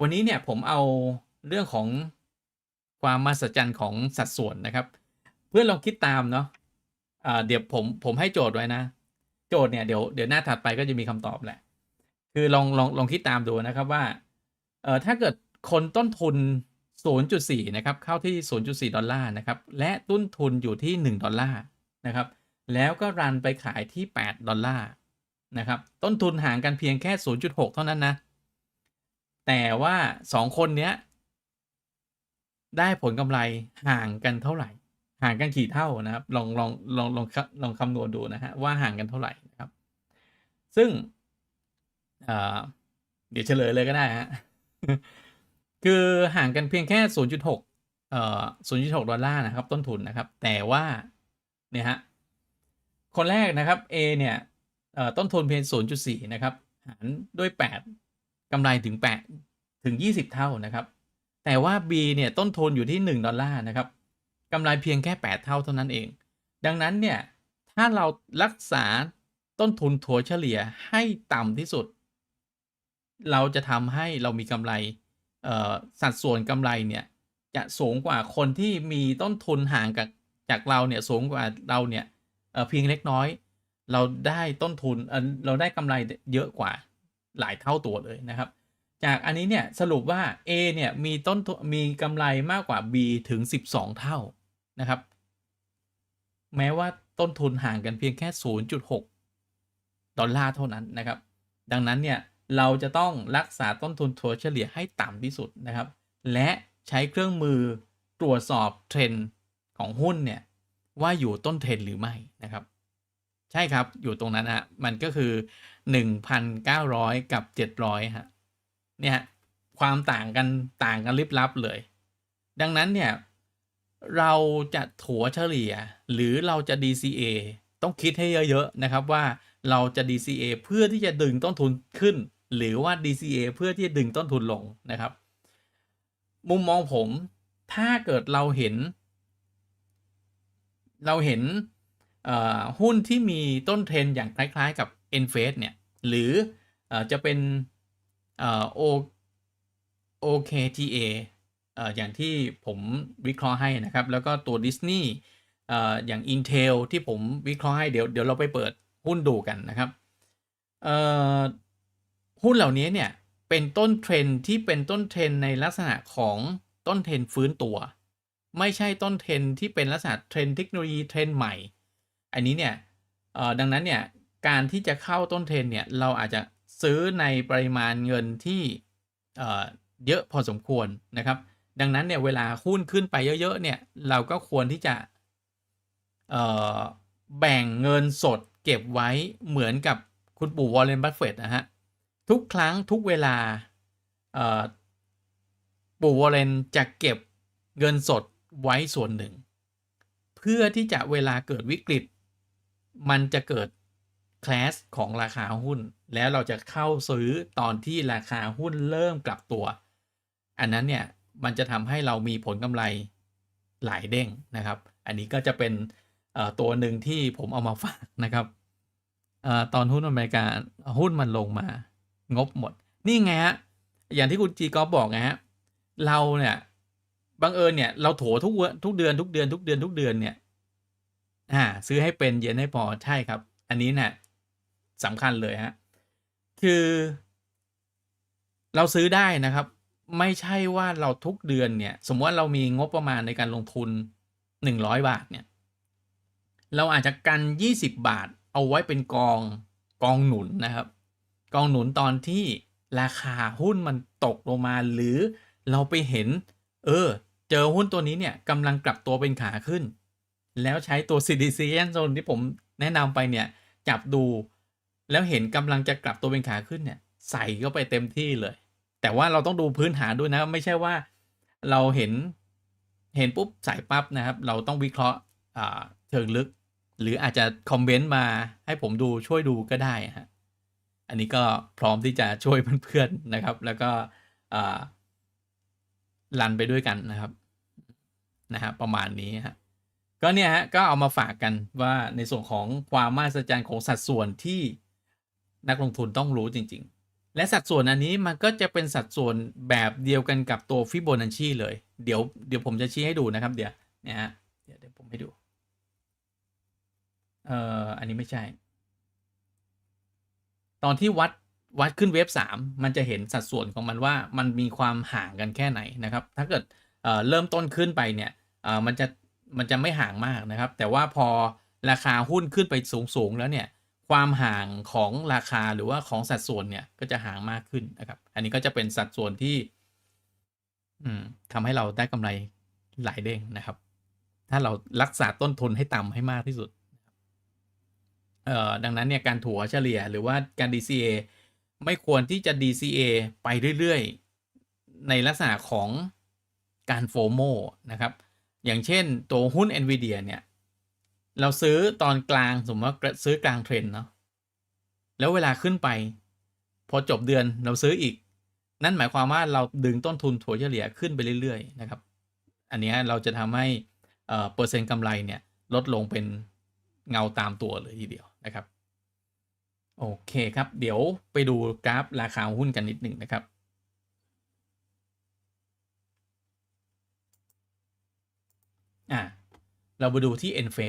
วันนี้เนี่ยผมเอาเรื่องของความมหัศจรรย์ของสัดส่วนนะครับ เพื่อนลองคิดตามเนาะเดี๋ยวผมผมให้โจทย์ไว้นะ โจทย์เนี่ยเดี๋ยวเดี๋ยวหน้าถัดไปก็จะมีคำตอบแหละ คือลองลองลองคิดตามดูนะครับว่าเอ่อถ้าเกิดคนต้นทุน 0.4 นะครับ เข้าที่ 0.4 ดอลลาร์นะครับ และต้นทุนอยู่ที่ 1 ดอลลาร์นะครับ แล้วก็รันไปขายที่ 8 ดอลลาร์นะครับ ต้นทุนห่างกันเพียงแค่ 0.6 เท่านั้นนะ แต่ว่า2คนเนี้ย ได้ผลกำไรห่างกันเท่าไหร่ ห่างกันกี่เท่านะครับ ลองลองลองลองลองคำนวณดูนะฮะว่าห่างกันเท่าไหร่นะครับ ซึ่งเเดี๋ยวเฉลยเลยก็ได้ฮะคือห่างกันเพียงแค่ 0.6เอ่อ0.6 ดอลลาร์นะครับ ต้นทุนนะครับ แต่ว่า เนี่ยฮะ คนแรกนะครับ A เนี่ยต้นทุนเพียง 0.4 นะครับ หารด้วย 8 กำไรถึง8ถึง 20 เท่านะครับ แต่ว่า B เนี่ยต้นทุนอยู่ที่ 1 ดอลลาร์นะครับกำไรเพียงแค่ 8 เท่าเท่านั้นเอง ดังนั้นเนี่ยถ้าเรารักษาต้นทุนถัวเฉลี่ยให้ต่ำที่สุด เราจะทำให้เรามีกำไรสัดส่วนกำไรเนี่ยจะสูงกว่าคนที่มีต้นทุนห่างกับจากเราเนี่ยสูงกว่าเราเนี่ยเเพียงเล็กน้อย เราได้ต้นทุนเเราได้กำไรเยอะกว่า หลายเท่าตัวเลยนะครับ จากอันนี้เนี่ยสรุปว่า A เนี่ยมีต้นมีกำไรมากกว่า B ถึง 12 เท่านะครับ แม้ว่าต้นทุนห่างกันเพียงแค่ 0.6 ดอลลาร์เท่านั้นนะครับ ดังนั้นเนี่ยเราจะต้องรักษาต้นทุนถัวเฉลี่ยให้ต่ำที่สุดนะครับ และใช้เครื่องมือตรวจสอบเทรนด์ของหุ้นเนี่ยว่าอยู่ต้นเทรนหรือไม่นะครับ ใช่ครับอยู่ตรงนั้นฮะมันก็คือ 1,900 กับ 700ฮะเนี่ยความต่างกันต่างกันลิบลับเลย ดังนั้นเนี่ยเราจะถัวเฉลี่ยหรือเราจะ DCA ต้องคิดให้เยอะๆนะครับว่าเราจะ DCA เพื่อที่จะดึงต้นทุนขึ้น หรือว่า DCA เพื่อที่จะดึงต้นทุนลงนะครับ มุมมองผมถ้าเกิดเราเห็น เราเห็น หุ้นที่มีต้นเทรนอย่างคล้ายๆกับ n f a s e เนี่ยหรืออจะเป็นโอ OKTA อย่างที่ผมวิเคราะห์ให้นะครับ แล้วก็ตัว Disney อย่าง Intel ที่ผมวิเคราะห์ให้เดี๋ยวเดี๋ยวเราไปเปิดหุ้นดูกันนะครับหุ้นเหล่านี้เนี่ยเป็นต้นเทรนที่เป็นต้นเทรนในลักษณะของต้นเทรนฟื้นตัว ไม่ใช่ต้นเทรนที่เป็นลักษณะเทรนเทคโนโลยีเทรนใหม่ อันนี้เนี่ยดังนั้นเนี่ยการที่จะเข้าต้นเทรนเนี่ยเราอาจจะซื้อในปริมาณเงินที่เยอะพอสมควรนะครับ ดังนั้นเนี่ยเวลาหุ้นขึ้นไปเยอะๆเนี่ยเราก็ควรที่จะแบ่งเงินสดเก็บไว้เหมือนกับคุณปู่วอร์เรนบัฟเฟตนะฮะทุกครั้งทุกเวลาปู่วอร์เรนจะเก็บเงินสดไว้ส่วนหนึ่ง เพื่อที่จะเวลาเกิดวิกฤต มันจะเกิดคลาสของราคาหุ้น แล้วเราจะเข้าซื้อตอนที่ราคาหุ้นเริ่มกลับตัว อันนั้นเนี่ยมันจะทำให้เรามีผลกำไรหลายเด้งนะครับ อันนี้ก็จะเป็นตัวหนึ่งที่ผมเอามาฝากนะครับอตอนหุ้นอเมริกาหุ้นมันลงมางบหมด นี่ไงฮะอย่างที่คุณจีกอบอกไงฮะเราเนี่ยบังเอิญเนี่ยเราโถทุกทุกเดือนทุกเดือนทุกเดือนทุกเดือนเนี่ย อ่าซื้อให้เป็นเย็นให้พอใช่ครับ อันนี้เนี่ยสำคัญเลยฮะคือ เราซื้อได้นะครับ ไม่ใช่ว่าเราทุกเดือนเนี่ย สมมติว่าเรามีงบประมาณในการลงทุนหนึ่งร้อยบาทเนี่ย เราอาจจะกันยี่สิบบาท เอาไว้เป็นกองกองหนุนนะครับ กองหนุนตอนที่ราคาหุ้นมันตกลงมาหรือเราไปเห็น เออ เจอหุ้นตัวนี้เนี่ยกำลังกลับตัวเป็นขาขึ้น แล้วใช้ตัว CDC โซนที่ผมแนะนำไปเนี่ยจับดูแล้วเห็นกำลังจะกลับตัวเป็นขาขึ้นเนี่ย ใส่เข้าไปเต็มที่เลย แต่ว่าเราต้องดูพื้นฐานด้วยนะ ไม่ใช่ว่าเราเห็นเห็นปุ๊บใส่ปั๊บนะครับ เราต้องวิเคราะห์เชิงลึก หรืออาจจะคอมเมนต์มาให้ผมดูช่วยดูก็ได้ฮะอันนี้ก็พร้อมที่จะช่วยเพื่อนๆนะครับ แล้วก็รันไปด้วยกันนะครับนะฮะประมาณนี้ฮะ ก็เนี่ยฮะก็เอามาฝากกันว่าในส่วนของความมหัศจรรย์ของสัดส่วนที่นักลงทุนต้องรู้จริง ๆ และสัดส่วนอันนี้มันก็จะเป็นสัดส่วนแบบเดียวกันกับตัวฟิโบนัชชีเลย เดี๋ยวเดี๋ยวผมจะชี้ให้ดูนะครับ เดี๋ยวเนี่ยฮะเดี๋ยวเดี๋ยวผมให้ดูเอ่ออันนี้ไม่ใช่ ตอนที่วัดวัดขึ้นเวฟสามมันจะเห็นสัดส่วนของมันว่ามันมีความห่างกันแค่ไหนนะครับ ถ้าเกิดเอ่อเริ่มต้นขึ้นไปเนี่ยเอ่อมันจะ มันจะไม่ห่างมากนะครับ แต่ว่าพอราคาหุ้นขึ้นไปสูงๆแล้วเนี่ยความห่างของราคาหรือว่าของสัดส่วนเนี่ยก็จะห่างมากขึ้นนะครับ อันนี้ก็จะเป็นสัดส่วนที่ อืมทำให้เราได้กำไรหลายเด้งนะครับ ถ้าเรารักษาต้นทุนให้ต่ำให้มากที่สุดเอ่อดังนั้นเนี่ยการถัวเฉลี่ยหรือว่าการ DCA ไม่ควรที่จะ DCA ไปเรื่อยๆ ในลักษณะของการโฟโมนะครับ อย่างเช่นตัวหุ้น NVIDIA เนี่ย เราซื้อตอนกลาง สมมติว่าซื้อกลางเทรนเนาะแล้วเวลาขึ้นไป พอจบเดือนเราซื้ออีก นั่นหมายความว่าเราดึงต้นทุนถัวเฉลี่ยขึ้นไปเรื่อยๆนะครับ อันนี้เราจะทำให้เปอร์เซ็นต์กำไรเนี่ยลดลงเป็นเงาตามตัวเลยทีเดียวนะครับ โอเคครับ เดี๋ยวไปดูกราฟราคาหุ้นกันนิดหนึ่งนะครับ อ่า เรามาดูที่ e n f a